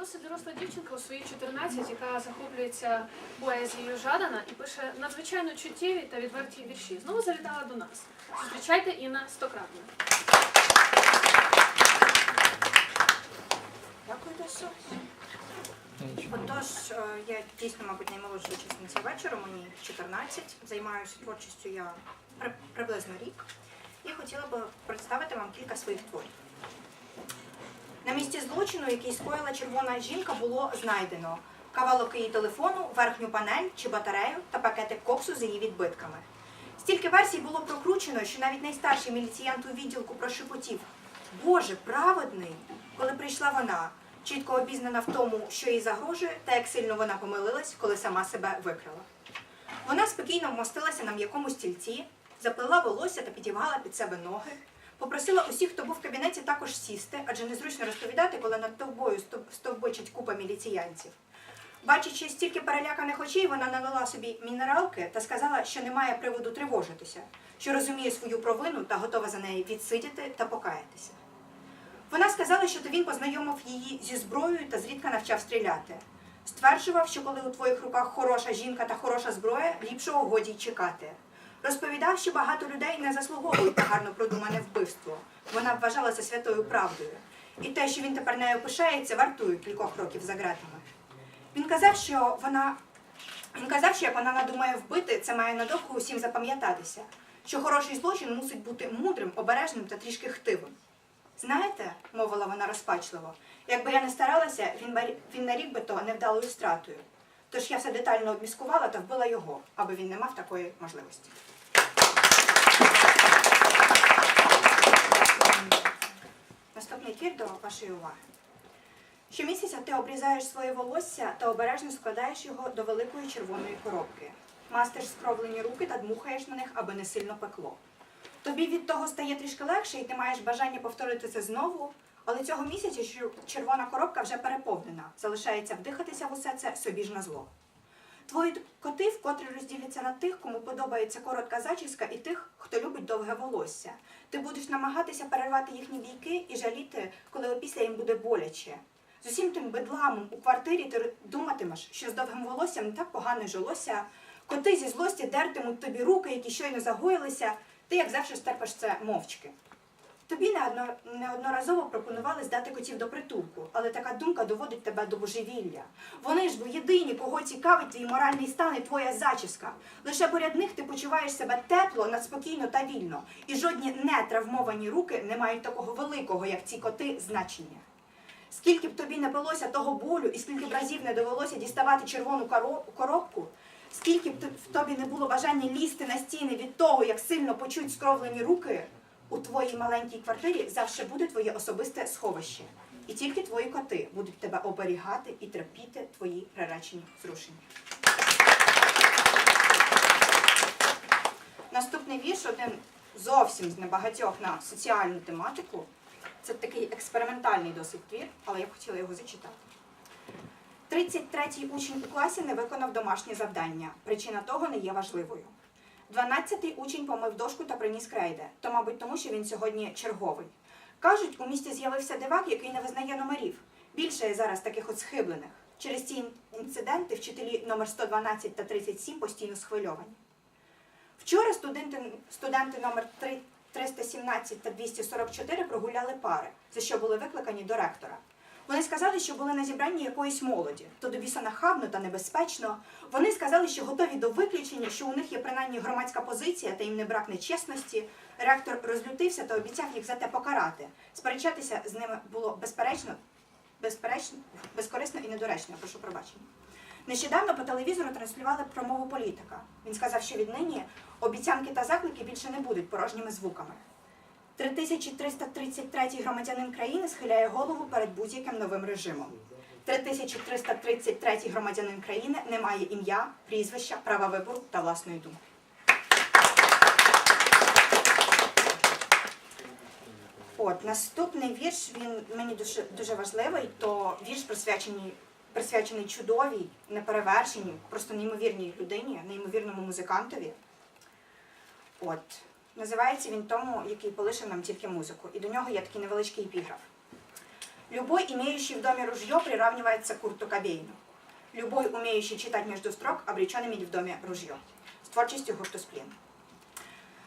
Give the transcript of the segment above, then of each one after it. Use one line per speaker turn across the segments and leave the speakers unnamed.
досить доросла дівчинка у свої 14, яка захоплюється поезією Жадана і пише надзвичайно чуттєві та відверті вірші. Знову завітала до нас. Зустрічайте Інна Стократна.
Дякую, Дашо. Отож, е, я дійсно, мабуть, наймолодша учасниця вечора, мені 14. Займаюся творчістю я приблизно рік. І хотіла би представити вам кілька своїх творів. На місці злочину, який скоїла червона жінка, було знайдено кавалок її телефону, верхню панель чи батарею та пакетик коксу з її відбитками. Стільки версій було прокручено, що навіть найстарший міліціянт у відділку прошепотів Боже, праведний! Коли прийшла вона, чітко обізнана в тому, що їй загрожує, та як сильно вона помилилась, коли сама себе викрала. Вона спокійно вмостилася на м'якому стільці, заплела волосся та підівгала під себе ноги, попросила усіх, хто був в кабінеті, також сісти, адже незручно розповідати, коли над стов- стовбичить купа міліціянців. Бачачи стільки переляканих очей, вона налила собі мінералки та сказала, що немає приводу тривожитися, що розуміє свою провину та готова за неї відсидіти та покаятися. Вона сказала, що то він познайомив її зі зброєю та зрідка навчав стріляти. Стверджував, що коли у твоїх руках хороша жінка та хороша зброя, ліпшого годі й чекати. Розповідав, що багато людей не заслуговують на гарно продумане вбивство. Вона вважала це святою правдою. І те, що він тепер нею пишається, вартує кількох років за ґратами. Він казав, що вона він казав, що як вона надумає вбити, це має надовго усім запам'ятатися, що хороший злочин мусить бути мудрим, обережним та трішки хтивим. Знаєте, мовила вона розпачливо, якби я не старалася, він, барі- він нарік би то невдалою стратою. Тож я все детально обміскувала та вбила його, аби він не мав такої можливості. Наступний твір до вашої уваги. Щомісяця ти обрізаєш своє волосся та обережно складаєш його до великої червоної коробки. Мастиш скровлені руки та дмухаєш на них, аби не сильно пекло. Тобі від того стає трішки легше, і ти маєш бажання повторити це знову. Але цього місяця червона коробка вже переповнена. Залишається вдихатися в усе це собі ж на зло. Твої коти вкотре розділяться на тих, кому подобається коротка зачіска, і тих, хто любить довге волосся. Ти будеш намагатися перервати їхні бійки і жаліти, коли опісля їм буде боляче. З усім тим бедламом у квартирі ти думатимеш, що з довгим волоссям не так погано жилося. Коти зі злості дертимуть тобі руки, які щойно загоїлися. Ти, як завжди, стерпиш це мовчки. Тобі неодно- неодноразово пропонували здати котів до притулку, але така думка доводить тебе до божевілля. Вони ж бо єдині, кого цікавить твій моральний стан і твоя зачіска. Лише поряд них ти почуваєш себе тепло, надспокійно та вільно, і жодні нетравмовані руки не мають такого великого, як ці коти, значення. Скільки б тобі не пилося того болю, і скільки б разів не довелося діставати червону коробку, скільки б в тобі не було бажання лізти на стіни від того, як сильно почуть скровлені руки, у твоїй маленькій квартирі завжди буде твоє особисте сховище. І тільки твої коти будуть тебе оберігати і терпіти твої приречені зрушення. Наступний вірш один зовсім з небагатьох на соціальну тематику. Це такий експериментальний досить твір, але я б хотіла його зачитати. 33-й учень у класі не виконав домашнє завдання. Причина того не є важливою. 12-й учень помив дошку та приніс крейди, то, мабуть, тому що він сьогодні черговий. Кажуть, у місті з'явився дивак, який не визнає номерів. Більше зараз таких от схиблених. Через ці інциденти вчителі номер 112 та 37 постійно схвильовані. Вчора студенти, студенти номер 3, 317 та 244 прогуляли пари, за що були викликані до ректора. Вони сказали, що були на зібранні якоїсь молоді, то добіса нахабно та небезпечно. Вони сказали, що готові до виключення, що у них є принаймні громадська позиція та їм не бракне чесності. Ректор розлютився та обіцяв їх за те покарати. Сперечатися з ними було безперечно, безперечно, безкорисно і недоречно. Прошу пробачення. Нещодавно по телевізору транслювали промову політика. Він сказав, що віднині обіцянки та заклики більше не будуть порожніми звуками. 3333 громадянин країни схиляє голову перед будь-яким новим режимом. 3333 громадянин країни не має ім'я, прізвища, права вибору та власної думки. От наступний вірш він мені дуже, дуже важливий. То вірш присвячений, присвячений чудовій, неперевершеній, просто неймовірній людині, неймовірному музикантові. От називається він тому, який полишив нам тільки музику. І до нього є такий невеличкий епіграф. Любой, имеющий в доме ружье, приравнивается Курту Кобейну. Любой, умеющий читать между строк, обречен иметь в домі ружье. З творчістю гурту Сплін.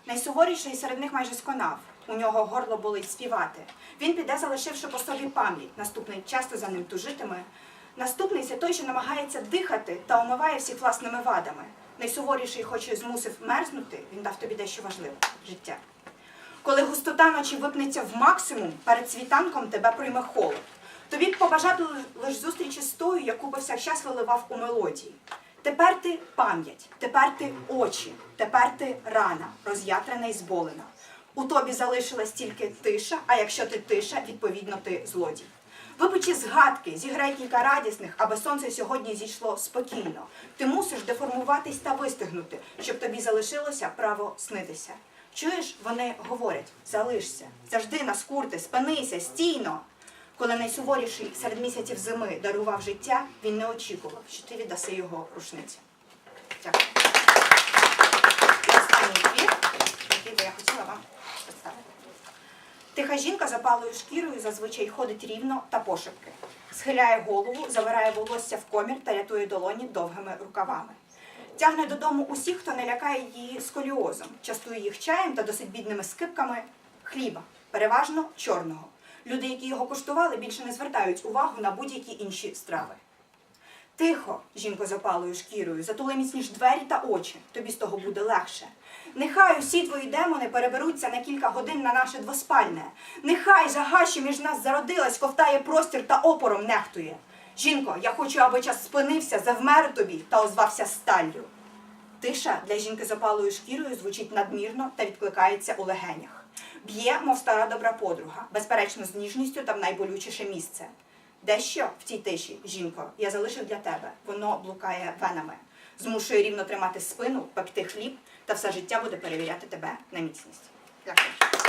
Найсуворіший серед них майже сконав. У нього горло болить співати. Він піде, залишивши по собі пам'ять. Наступний часто за ним тужитиме. Наступний це той, що намагається дихати та омиває всіх власними вадами. Найсуворіший, хоч і змусив мерзнути, він дав тобі дещо важливе життя. Коли густота ночі випнеться в максимум, перед світанком тебе прийме холод. Тобі б побажати лише зустрічі з тою, яку повсякчас виливав у мелодії. Тепер ти пам'ять, тепер ти очі, тепер ти рана, роз'ятрена і зболена. У тобі залишилась тільки тиша, а якщо ти тиша, відповідно ти злодій. Випучи згадки, зіграй кілька радісних, аби сонце сьогодні зійшло спокійно. Ти мусиш деформуватись та вистигнути, щоб тобі залишилося право снитися. Чуєш, вони говорять: залишся, завжди наскурти, спинися, стійно. Коли найсуворіший серед місяців зими дарував життя, він не очікував, що ти віддаси його рушниці. Дякую. І останній твір, який би я хотіла вам представити. Тиха жінка запалою шкірою зазвичай ходить рівно та пошепки. Схиляє голову, забирає волосся в комір та рятує долоні довгими рукавами. Тягне додому усіх, хто не лякає її сколіозом, частує їх чаєм та досить бідними скипками хліба, переважно чорного. Люди, які його куштували, більше не звертають увагу на будь-які інші страви. Тихо, жінко запалою шкірою, затули міцніш двері та очі, тобі з того буде легше. Нехай усі твої демони переберуться на кілька годин на наше двоспальне. Нехай жага, між нас зародилась, ковтає простір та опором нехтує. Жінко, я хочу, аби час спинився, завмер тобі та озвався сталлю. Тиша для жінки з опалою шкірою звучить надмірно та відкликається у легенях. Б'є, мов стара добра подруга, безперечно, з ніжністю та в найболючіше місце. Дещо в цій тиші, жінко, я залишив для тебе. Воно блукає венами, змушує рівно тримати спину, пекти хліб та все життя буде перевіряти тебе на міцність. Дякую.